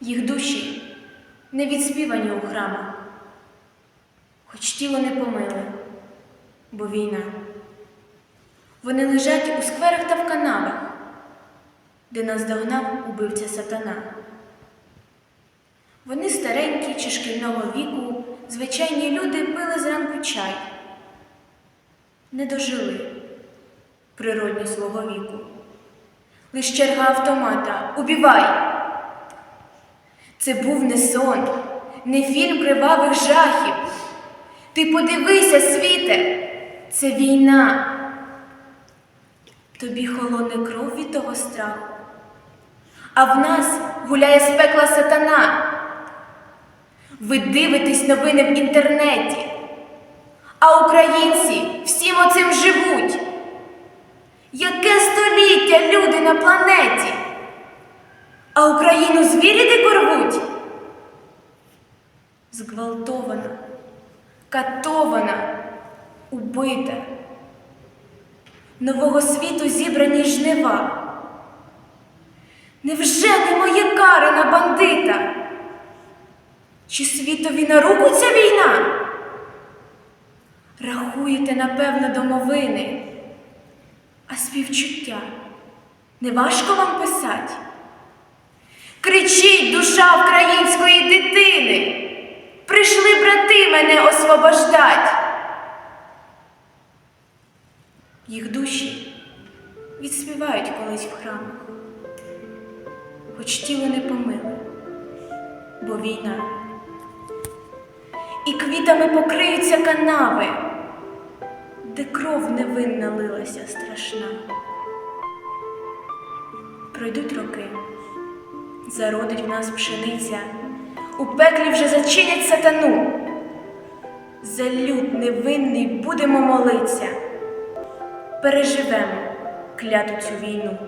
Їх душі не відспівані у храмах, хоч тіло не помили, бо війна. Вони лежать у скверах та в канавах, де нас догнав убивця сатана. Вони старенькі чи шкільного віку, звичайні люди пили зранку чай, не дожили природні свого віку. Лиш черга автомата убівай! Це був не сон, не фільм кривавих жахів. Ти подивися, світе, це війна. Тобі холоне кров від того страху, а в нас гуляє з пекла сатана. Ви дивитесь новини в інтернеті, а українці всім оцим живуть. Яке століття люди на планеті? А Україну звірі дико рвуть? Зґвалтована, катована, убита. Нового світу зібрані жнива. Невже не моє карина бандита? Чи світові на руку ця війна? Рахуєте, напевно, домовини, а співчуття не важко вам писать? Душа української дитини! Прийшли брати мене освобождать! Їх душі відспівають колись в храмах, хоч тіло не помили, бо війна. І квітами покриються канави, де кров невинна лилася страшна. Пройдуть роки, зародить в нас пшениця, у пеклі вже зачинять сатану. За люд невинний будемо молиться, переживемо кляту цю війну.